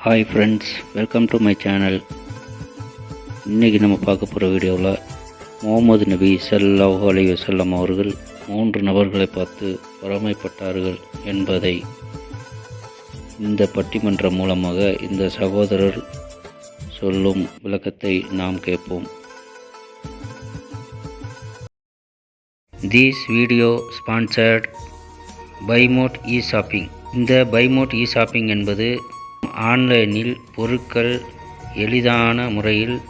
Hi friends welcome to my channel இன்றைக்கி நம்ம பார்க்க போகிற வீடியோவில் முகமது நபி சல்லாஹ் அலி வசல்லம் அவர்கள் மூன்று நபர்களை பார்த்து பொறாமைப்பட்டார்கள் என்பதை இந்த பட்டிமன்றம் மூலமாக இந்த சகோதரர் சொல்லும் விளக்கத்தை நாம் கேட்போம். This video sponsored Bymode e shopping இந்த பைமோட் இ ஷாப்பிங் என்பது ஆன்லைனில் பொருட்கள் எளிதான முறையில்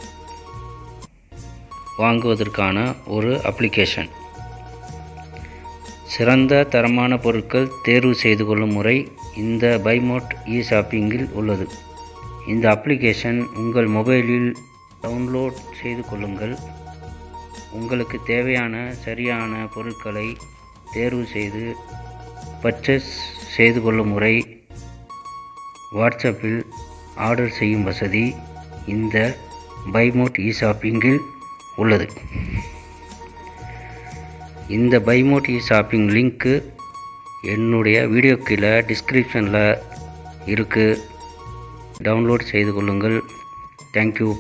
வாங்குவதற்கான ஒரு அப்ளிகேஷன். சிறந்த தரமான பொருட்கள் தேர்வு செய்து கொள்ளும் முறை இந்த பைமோட் இ ஷாப்பிங்கில் உள்ளது. இந்த அப்ளிகேஷன் உங்கள் மொபைலில் டவுன்லோட் செய்து கொள்ளுங்கள். உங்களுக்கு தேவையான சரியான பொருட்களை தேர்வு செய்து பர்ச்சேஸ் செய்து கொள்ளும் முறை வாட்ஸ்அப்பில் ஆர்டர் செய்யும் வசதி இந்த பைமோட் இ ஷாப்பிங்கில் உள்ளது. இந்த பைமோட் இ ஷாப்பிங் லிங்க்கு என்னுடைய வீடியோ கீழே டிஸ்கிரிப்ஷனில் இருக்குது டவுன்லோட் செய்து கொள்ளுங்கள். தேங்க்யூ.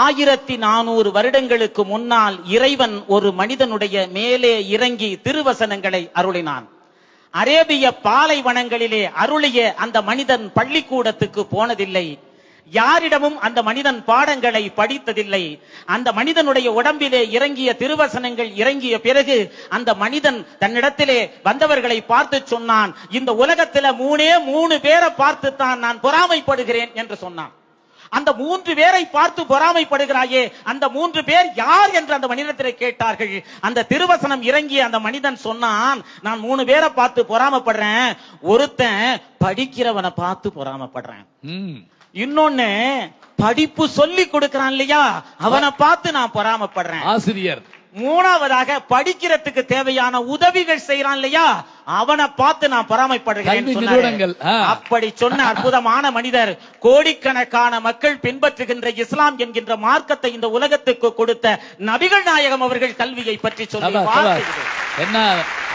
ஆயிரத்தி நானூறு வருடங்களுக்கு முன்னால் இறைவன் ஒரு மனிதனுடைய மேலே இறங்கி திருவசனங்களை அருளினான். அரேபிய பாலைவனங்களிலே அருளிய அந்த மனிதன் பள்ளிக்கூடத்துக்கு போனதில்லை. யாரிடமும் அந்த மனிதன் பாடங்களை படித்ததில்லை. அந்த மனிதனுடைய உடம்பிலே இறங்கிய திருவசனங்கள் இறங்கிய பிறகு அந்த மனிதன் தன்னிடத்திலே வந்தவர்களை பார்த்து சொன்னான். இந்த உலகத்துல மூணே மூணு பேரை பார்த்து தான் நான் பொறாமைப்படுகிறேன் என்று சொன்னான். அந்த மூன்று பேரை பார்த்து பொறாமைப்படுகிறாயே அந்த மூன்று பேர் யார் என்று அந்த மனிதத்திலே கேட்டார்கள். அந்த திருவசனம் இறங்கி அந்த மனிதன் சொன்னான் நான் மூணு பேரை பார்த்து பொறாமைப்படுறேன். ஒருத்தன் படிக்கிறவனை பார்த்து பொறாமைப்படுறேன். இன்னொன்னு படிப்பு சொல்லி கொடுக்கறான் இல்லையா? அவனை பார்த்து நான் பொறாமைப்படுறேன். ஆசிரியர். மூணாவதாக படிக்கிறதுக்கு தேவையான உதவிகள் செய்யறான் இல்லையா? அவனை பார்த்து நான் பொறாமைப்படுகிறேன். அப்படி சொன்ன அற்புதமான மனிதர் கோடிக்கணக்கான மக்கள் பின்பற்றுகின்ற இஸ்லாம் என்கின்ற மார்க்கத்தை இந்த உலகத்துக்கு கொடுத்த நபிகள் நாயகம் அவர்கள் கல்வியை பற்றி சொல்லி. என்ன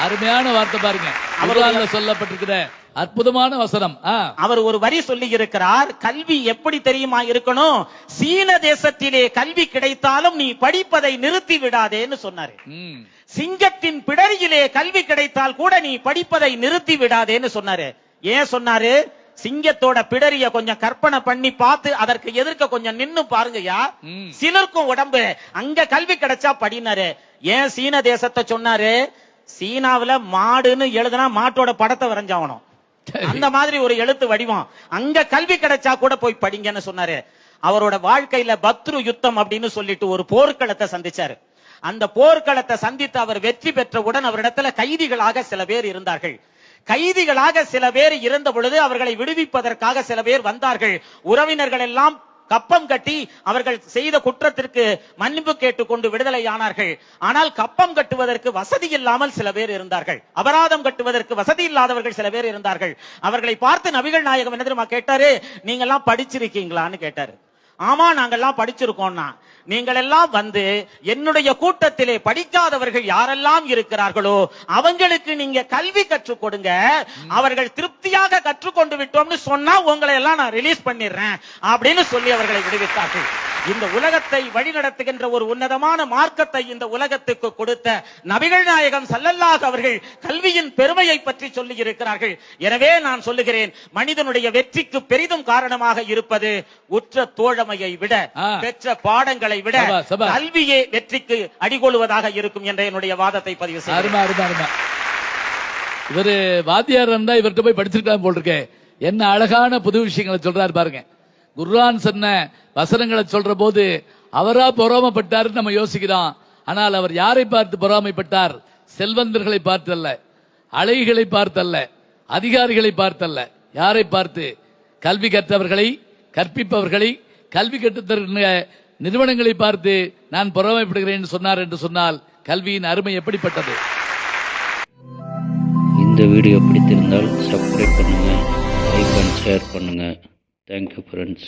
அருமையான வார்த்தை பாருங்க குர்ஆன்ல சொல்லப்பட்டிருக்கிற அற்புதமான வசனம். அவர் ஒரு வரி சொல்லி இருக்கிறார் கல்வி எப்படி தெரியுமா இருக்கணும்? சீன தேசத்திலே கல்வி கிடைத்தாலும் நீ படிப்பதை நிறுத்தி விடாதேன்னு சொன்னாரு. சிங்கத்தின் பிடரியிலே கல்வி கிடைத்தால் கூட நீ படிப்பதை நிறுத்தி விடாதேன்னு சொன்னாரு. ஏன் சொன்னாரு? சிங்கத்தோட பிடரிய கொஞ்சம் கற்பனை பண்ணி பார்த்து அதற்கு எதிர்க்க கொஞ்சம் நின்னு பாருங்கய்யா. ம். சிலருக்கும் உடம்பு. அங்க கல்வி கிடைச்சா படினாரு ஏன் சீன தேசத்தை சொன்னாரு? சீனாவுல மாடுன்னு எழுதுனா மாட்டோட படத்தை வரைஞ்சாகணும் சரி. அந்த மாதிரி ஒரு எழுத்து வடிவம். அங்க கல்வி கிடைச்சா கூட போய் படிங்கன்னு சொன்னாரு. அவரோட வாழ்க்கையில பத்ரு யுத்தம் அப்படின்னு சொல்லிட்டு ஒரு போர்க்களத்தை சந்திச்சாரு. அந்த போர்க்களத்தை சந்தித்து அவர் வெற்றி பெற்றவுடன் அவரிடத்துல கைதிகளாக சில பேர் இருந்தார்கள். கைதிகளாக சில பேர் இருந்த பொழுது அவர்களை விடுவிப்பதற்காக சில பேர் வந்தார்கள். உறவினர்கள் எல்லாம் கப்பம் கட்டி அவர்கள் செய்த குற்றத்திற்கு மன்னிப்பு கேட்டுக்கொண்டு விடுதலை ஆனார்கள் ஆனால் கப்பம் கட்டுவதற்கு வசதி இல்லாமல் சில பேர் இருந்தார்கள். அபராதம் கட்டுவதற்கு வசதி இல்லாதவர்கள் சில பேர் இருந்தார்கள். அவர்களை பார்த்து நபிகள் நாயகம் என்ன தெரியுமா கேட்டாரு? நீங்க எல்லாம் படிச்சிருக்கீங்களான்னு கேட்டாரு. ஆமா நாங்கெல்லாம் படிச்சிருக்கோம்னா. நீங்கள் எல்லாம் வந்து என்னுடைய கூட்டத்திலே படிக்காதவர்கள் யாரெல்லாம் இருக்கிறார்களோ அவங்களுக்கு நீங்க கல்வி கற்றுக் கொடுங்க. அவர்கள் திருப்தியாக கற்றுக்கொண்டு விட்டோம்னு சொன்னா உங்களை எல்லாம் நான் ரிலீஸ் பண்ணிடுறேன் அப்படின்னு சொல்லி அவர்களை விடுவித்தார்கள். இந்த உலகத்தை வழிநடத்துகின்ற ஒரு உன்னதமான மார்க்கத்தை இந்த உலகத்துக்கு கொடுத்த நபிகள் நாயகம் சல்லல்லாஹ் அவர்கள் கல்வியின் பெருமையை பற்றி சொல்லி இருக்கிறார்கள். எனவே நான் சொல்லுகிறேன் மனிதனுடைய வெற்றிக்கு பெரிதும் காரணமாக இருப்பது உற்ற தோழமையை விட. பெற்ற பாடங்களை விட. கல்வியே வெற்றிக்கு அடிகொள்வதாக இருக்கும் என்ற என்னுடைய வாதத்தை பதிவு அருமை. இவரு வாத்தியார் இருந்தா இவர்கிட்ட போய் படிச்சிருக்கலாம் போல் இருக்கே. என்ன அழகான புது விஷயங்களை சொல்றாரு பாருங்க. குர்ஆன் சொன்ன வசனங்களை சொல்ற போது அவரா பொறாமைப்பட்டாருன்னு நம்ம யோசிக்கிறோம். ஆனால் அவர் யாரை பார்த்து பொறாமைப்பட்டார்? செல்வந்தர்களை பார்த்தல்ல. அழகிகளை பார்த்தல்ல. அதிகாரிகளை பார்த்தல்ல. யாரை பார்த்து? கல்வி கற்றவர்களை கற்பிப்பவர்களை கல்வி கற்றுத்தருகின்ற நிறுவனங்களை பார்த்து நான் பொறாமைப்படுகிறேன் சொன்னார் என்று சொன்னால் கல்வியின் அருமை எப்படிப்பட்டது? இந்த வீடியோ பிடித்திருந்தால் சப்ஸ்கிரைப் பண்ணுங்க லைக் அண்ட் ஷேர் பண்ணுங்க. Thank you friends